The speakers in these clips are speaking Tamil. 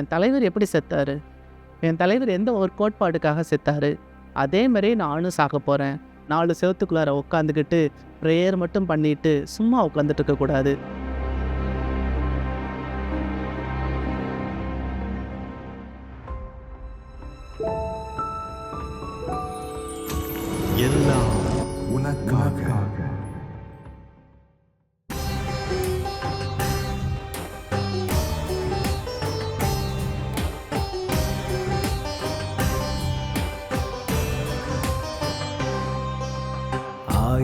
என் தலைவர் எப்படி செத்தாரு? என் தலைவர் எந்த ஒரு கோட்பாடுக்காக செத்தாரு? அதே மாதிரியே நானும் சாக போகிறேன் நாலு செவத்துக்குள்ளார உட்காந்துக்கிட்டு ப்ரேயர் மட்டும் பண்ணிட்டு சும்மா உட்காந்துட்டு இருக்கக்கூடாது எல்லாம் உனக்காக.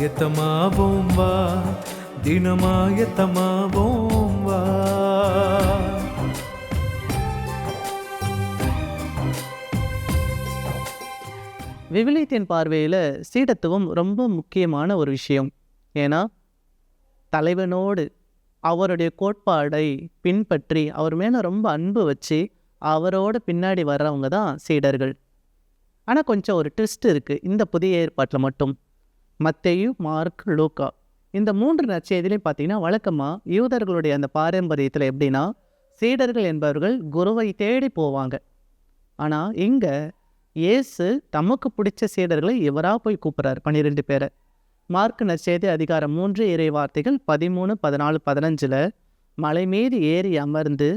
ஆயத்தமாவோம் வா. தினமாயத்தமாவோம் வா. விவிலியத்தின் பார்வையில் சீடத்துவம் ரொம்ப முக்கியமான ஒரு விஷயம். ஏன்னா தலைவனோடு அவருடைய கோட்பாடை பின்பற்றி அவர் மேலே ரொம்ப அன்பு வச்சு அவரோட பின்னாடி வர்றவங்க தான் சீடர்கள். ஆனால் கொஞ்சம் ஒரு ட்விஸ்ட் இருக்குது இந்த புதிய ஏற்பாட்டில் மட்டும். மத்தேயு மார்க் லூக்கா. இந்த மூன்று நற்செய்திலையும் பார்த்தீங்கன்னா வழக்கமாக யூதர்களுடைய அந்த பாரம்பரியத்தில் எப்படின்னா சீடர்கள் என்பவர்கள் குருவை தேடி போவாங்க. ஆனால் இங்கே இயேசு தமக்கு பிடிச்ச சீடர்களை இவராக போய் கூப்பிட்றார் பன்னிரெண்டு பேரை. மார்க் நற்செய்தி அதிகாரம் மூன்று இறை வார்த்தைகள் பதிமூணு பதினாலு பதினஞ்சில் மலை மீது ஏறி அமர்ந்து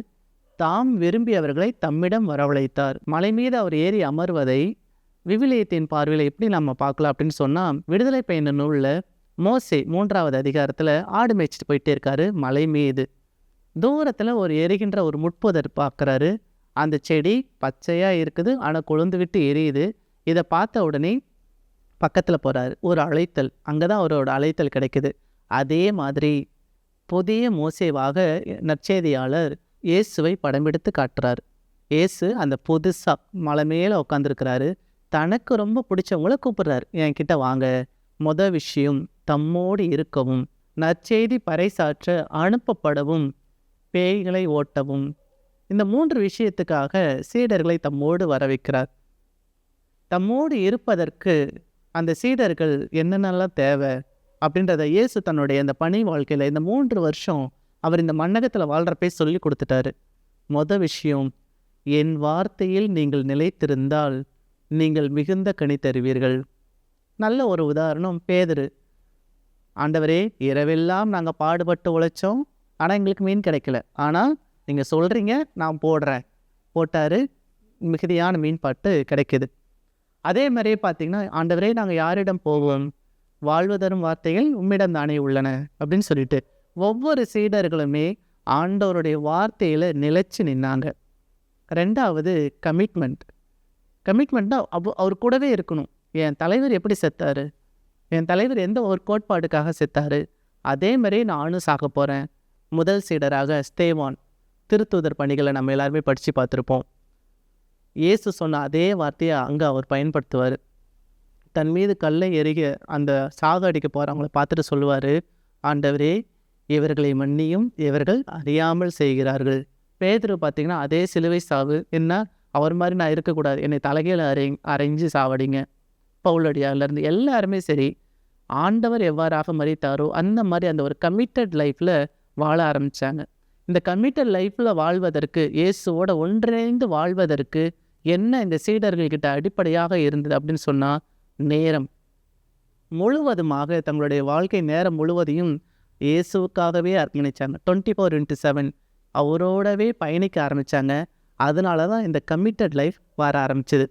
தாம் விரும்பியவர்களை தம்மிடம் வரவழைத்தார். மலை மீது அவர் ஏறி அமர்வதை விவிலியத்தின் பார்வையில் எப்படி நம்ம பார்க்கலாம் அப்படின்னு சொன்னால் விடுதலை பயண நூலில் மோசே மூன்றாவது அதிகாரத்தில் ஆடு மேய்ச்சிட்டு போயிட்டே இருக்காரு மலை மீது தூரத்தில் ஒரு எரிகின்ற ஒரு முட்புதர் பார்க்குறாரு. அந்த செடி பச்சையாக இருக்குது ஆனால் கொழுந்து விட்டு எரியுது. இதை பார்த்த உடனே பக்கத்தில் போகிறாரு ஒரு அழைத்தல். அங்கே தான் அவரோட அழைத்தல் கிடைக்குது. அதே மாதிரி புதிய மோசேவாக நற்செய்தியாளர் இயேசுவை படமெடுத்து காட்டுறார். இயேசு அந்த புதுசாக மலை மேலே உட்காந்துருக்கிறாரு தனக்கு ரொம்ப பிடிச்சவங்கள கூப்பிடுறாரு. என்கிட்ட வாங்க. மொத விஷயம் தம்மோடு இருக்கவும் நற்செய்தி பறைசாற்ற அனுப்பப்படவும் பேய்களை ஓட்டவும். இந்த மூன்று விஷயத்துக்காக சீடர்களை தம்மோடு வர வைக்கிறார் தம்மோடு இருப்பதற்கு அந்த சீடர்கள் என்னென்னலாம் தேவை அப்படின்றத இயேசு தன்னுடைய இந்த பணி வாழ்க்கையில் இந்த மூன்று வருஷம் அவர் இந்த மண்ணகத்தில் வாழ்கிறப்பே சொல்லி கொடுத்துட்டாரு. மொத விஷயம் என் வார்த்தையில் நீங்கள் நிலைத்திருந்தால் நீங்கள் மிகுந்த கணித்தறிவீர்கள் நல்ல ஒரு உதாரணம் பேதரு. ஆண்டவரே இரவெல்லாம் நாங்கள் பாடுபட்டு உழைச்சோம் ஆனால் எங்களுக்கு மீன் கிடைக்கல. ஆனால் நீங்கள் சொல்கிறீங்க நான் போடுறேன். போட்டார் மிகுதியான மீன் பாட்டு கிடைக்குது. அதே மாதிரியே பார்த்தீங்கன்னா ஆண்டவரே நாங்கள் யாரிடம் போவோம்? வாழ்வு தரும் வார்த்தைகள் உம்மிடம் தானே உள்ளன அப்படின்னு சொல்லிட்டு ஒவ்வொரு சீடர்களுமே ஆண்டவருடைய வார்த்தையில் நிலைச்சு நின்னாங்க. ரெண்டாவது கமிட்மெண்ட் கமிட்மெண்ட்டாக அவ் அவர் கூடவே இருக்கணும். என் தலைவர் எப்படி செத்தாரு? என் தலைவர் எந்த ஒரு கோட்பாடுக்காக செத்தாரு? அதே மாதிரி நானும் சாக போகிறேன் முதல் சீடராக ஸ்தேவான். திருத்தூதர் பணிகளை நம்ம எல்லாருமே படித்து பார்த்துருப்போம். இயேசு சொன்ன அதே வார்த்தையை அங்கே அவர் பயன்படுத்துவார். தன் மீது கல்லை எறிக அந்த சாக அடிக்க போகிறவங்கள பார்த்துட்டு சொல்லுவார் ஆண்டவரே இவர்களை மன்னியும் இவர்கள் அறியாமல் செய்கிறார்கள். பேதர் பார்த்திங்கன்னா அதே சிலுவை சாவு என்ன? அவர் மாதிரி நான் இருக்கக்கூடாது. என்னை தலைகையில் அரை அரைஞ்சு சாவடிங்க. பவுலடியார்லேருந்து எல்லாருமே சரி ஆண்டவர் எவ்வாறாக மறித்தாரோ அந்த மாதிரி அந்த ஒரு கமிட்டட் லைஃப்பில் வாழ ஆரம்பித்தாங்க இந்த கமிட்டட் லைஃப்பில் வாழ்வதற்கு இயேசுவோட ஒன்றிணைந்து வாழ்வதற்கு என்ன இந்த சீடர்கள்கிட்ட அடிப்படையாக இருந்தது அப்படின்னு சொன்னால் நேரம். முழுவதுமாக தங்களுடைய வாழ்க்கை நேரம் முழுவதையும் இயேசுவுக்காகவே அர்ப்பணித்தாங்க டுவெண்ட்டி ஃபோர் இன்ட்டு செவன் அவரோடவே பயணிக்க ஆரம்பித்தாங்க அதனால தான் இந்த கமிட்டட் லைஃப் வர ஆரம்பிச்சது.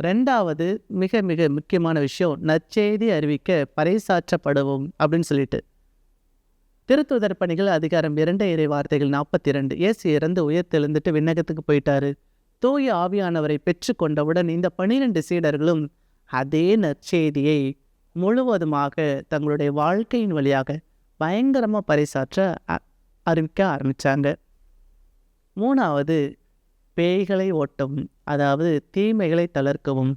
ரெண்டாவது மிக மிக முக்கியமான விஷயம் நற்செய்தி அறிவிக்க பறைசாற்றப்படுவோம் அப்படின்னு சொல்லிட்டு. திருத்துதர் பணிகள் அதிகாரம் இரண்டு இறை வார்த்தைகள் நாற்பத்தி இரண்டு இயேசு இறந்து உயர்த்தெழுந்துட்டு விண்ணகத்துக்கு போயிட்டாரு. தூய ஆவியானவரை பெற்றுக்கொண்டவுடன் இந்த பனிரெண்டு சீடர்களும் அதே நற்செய்தியை முழுவதுமாக தங்களுடைய வாழ்க்கையின் வழியாக பயங்கரமாக பறைசாற்ற அறிவிக்க ஆரம்பித்தாங்க மூணாவது பேய்களை ஓட்டவும் அதாவது தீமைகளை தளர்க்கவும்.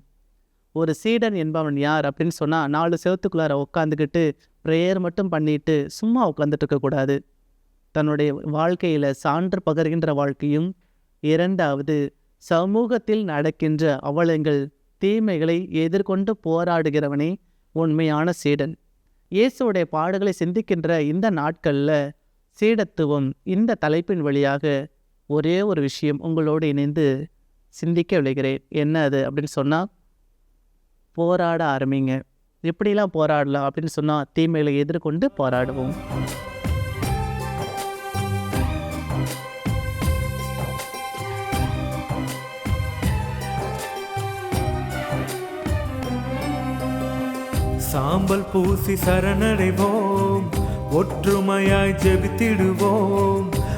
ஒரு சீடன் என்பவன் யார் அப்படின்னு சொன்னால் நாலு செவத்துக்குள்ளார உட்காந்துக்கிட்டு ப்ரேயர் மட்டும் பண்ணிட்டு சும்மா உட்காந்துட்டு இருக்கக்கூடாது தன்னுடைய வாழ்க்கையில் சான்று பகர்கின்ற வாழ்க்கையும் இரண்டாவது சமூகத்தில் நடக்கின்ற அவலங்கள் தீமைகளை எதிர்கொண்டு போராடுகிறவனே உண்மையான சீடன். இயேசுடைய பாடுகளை சிந்திக்கின்ற இந்த நாட்களில் சீடத்துவம் இந்த தலைப்பின் வழியாக ஒரே ஒரு விஷயம் உங்களோடு இணைந்து சிந்திக்க விளைகிறேன். என்ன அது? அப்படின்னு சொன்னால் போராட ஆரம்பிங்க. எப்படிலாம் போராடலாம்? அப்படின்னு சொன்னால் தீமைகளை எதிர்கொண்டு போராடுவோம். சாம்பல் பூசி சரணடைவோம். ஒற்றுமையாய் ஜெபித்திடுவோம்.